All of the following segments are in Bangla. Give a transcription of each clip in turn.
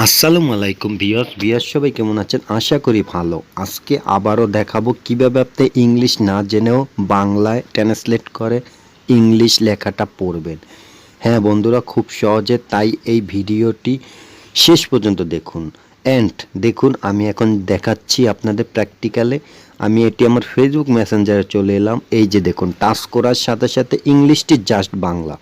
আসসালামু আলাইকুম বিয়স বিয়স সবাই কেমন আছেন? আশা করি ভালো। আজকে আবারও দেখাবো কীভাবে আপনি ইংলিশ না জেনেও বাংলায় ট্রান্সলেট করে ইংলিশ লেখাটা পড়বেন। হ্যাঁ বন্ধুরা, খুব সহজে তাই এই ভিডিওটি শেষ পর্যন্ত দেখুন। অ্যান্ড দেখুন, আমি এখন দেখাচ্ছি আপনাদের প্র্যাকটিক্যালে আমি এটি আমার ফেসবুক মেসেঞ্জারে চলে এলাম। এই যে দেখুন টাচ করার সাথে সাথে ইংলিশটি জাস্ট বাংলা।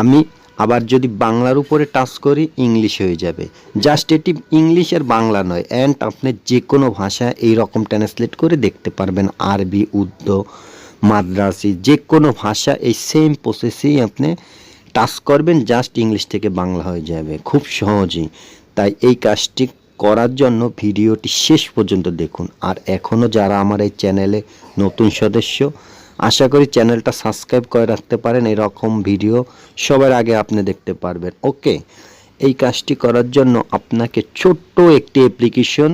আমি আবার যদি বাংলার উপরে টাচ করি, ইংলিশ হয়ে যাবে। জাস্ট এটি ইংলিশ আর বাংলা নয় অ্যান্ড আপনি যে কোনো ভাষা এই রকম ট্রান্সলেট করে দেখতে পারবেন। আরবি, উর্দু, মাদ্রাসি যে কোনো ভাষা, এই সেম প্রসেসেই আপনি টাচ করবেন জাস্ট ইংলিশ থেকে বাংলা হয়ে যাবে। খুব সহজেই। তাই এই কাজটি করার জন্য ভিডিওটি শেষ পর্যন্ত দেখুন। আর এখনও যারা আমার এই চ্যানেলে নতুন সদস্য আশা করি চ্যানেলটা সাবস্ক্রাইব করে রাখতে পারেন, এরকম ভিডিও সবার আগে আপনি দেখতে পারবেন। ওকে, এই কাজটি করার জন্য আপনাকে ছোট্ট একটি অ্যাপ্লিকেশন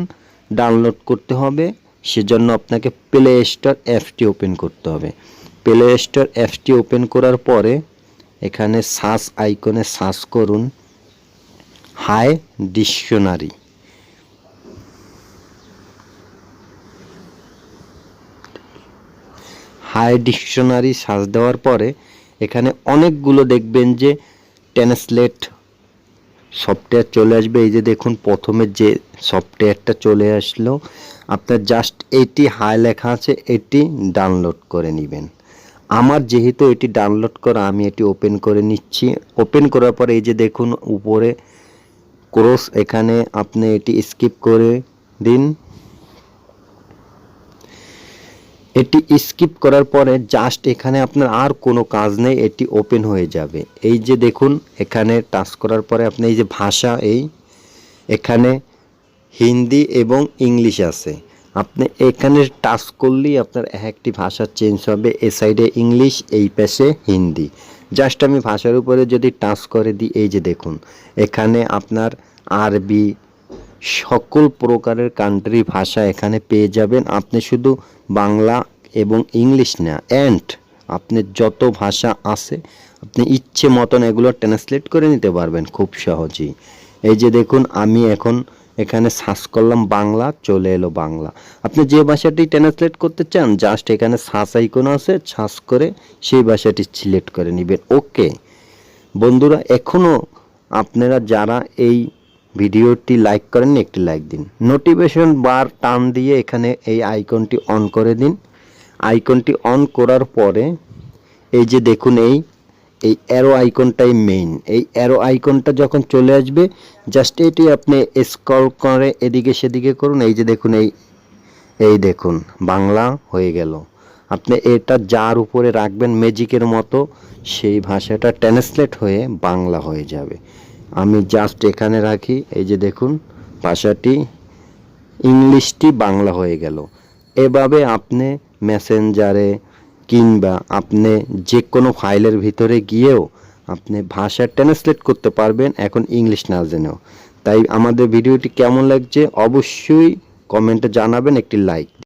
ডাউনলোড করতে হবে। সেজন্য আপনাকে প্লে স্টোর অ্যাপটি ওপেন করতে হবে। প্লে স্টোর অ্যাপটি ওপেন করার পরে এখানে সার্চ আইকনে সার্চ করুন hi dictionary hi dictionary search দেওয়ার পরে এখানে অনেকগুলো দেখবেন যে ট্রান্সলেট সফটওয়্যার চলে আসবে। এই যে দেখুন, প্রথমে যে সফটওয়্যারটা চলে আসলো, আপনার জাস্ট এটি হাই লেখা আছে, এটি ডাউনলোড করে নেবেন। আমার যেহেতু এটি ডাউনলোড করা, আমি এটি ওপেন করে নিচ্ছি। ওপেন করার পরে এই যে দেখুন, উপরে ক্রস এখানে আপনি এটি স্কিপ করে দিন। এটি স্কিপ করার পরে জাস্ট এখানে আপনার আর কোনো কাজ নেই, এটি ওপেন হয়ে যাবে। এই যে দেখুন, এখানে টাচ করার পরে আপনি এই যে ভাষা, এই এখানে হিন্দি এবং ইংলিশ আছে। আপনি এখানে টাচ করলেই আপনার এক একটি ভাষা চেঞ্জ হবে, এ সাইডে ইংলিশ, এই পাশে হিন্দি। জাস্ট আমি ভাষার উপরে যদি টাচ করে দিই, এই যে দেখুন, এখানে আপনার আরবি সকল প্রকারের কান্ট্রি ভাষা এখানে পেয়ে যাবেন। আপনি শুধু বাংলা এবং ইংলিশ না অ্যান্ড আপনি যত ভাষা আছে, আপনি ইচ্ছে মতন এগুলো ট্রান্সলেট করে নিতে পারবেন খুব সহজেই। এই যে দেখুন, আমি এখন এখানে সার্চ করলাম বাংলা, চলে এলো বাংলা। আপনি যে ভাষাটি ট্রান্সলেট করতে চান জাস্ট এখানে সার্চ আইকন আছে সার্চ করে সেই ভাষাটি সিলেক্ট করে নেবেন। ওকে বন্ধুরা এখনও আপনারা যারা এই ভিডিওটি লাইক করেন, একটি লাইক দিন। নোটিফিকেশন বার টান দিয়ে এখানে এই আইকনটি অন করে দিন। আইকনটি অন করার পরে এই যে দেখুন, এই এই অ্যারো আইকনটাই মেইন এই অ্যারো আইকনটা যখন চলে আসবে জাস্ট এটি আপনি স্ক্রল করে এদিকে সেদিকে করুন। এই যে দেখুন, এই এই দেখুন, বাংলা হয়ে গেল। আপনি এটা যার উপরে রাখবেন ম্যাজিকের মতো, সেই ভাষাটা ট্রান্সলেট হয়ে বাংলা হয়ে যাবে। আমি জাস্ট এখানে রাখি, এই যে দেখুন, ভাষাটি ইংলিশটি বাংলা হয়ে গেল। এভাবে আপনি মেসেঞ্জারে কিংবা আপনি যে কোনো ফাইলের ভিতরে গিয়েও আপনি ভাষা ট্রান্সলেট করতে পারবেন, এখন ইংলিশ না জেনেও। তাই আমাদের ভিডিওটি কেমন লাগছে অবশ্যই কমেন্টে জানাবেন, একটি লাইক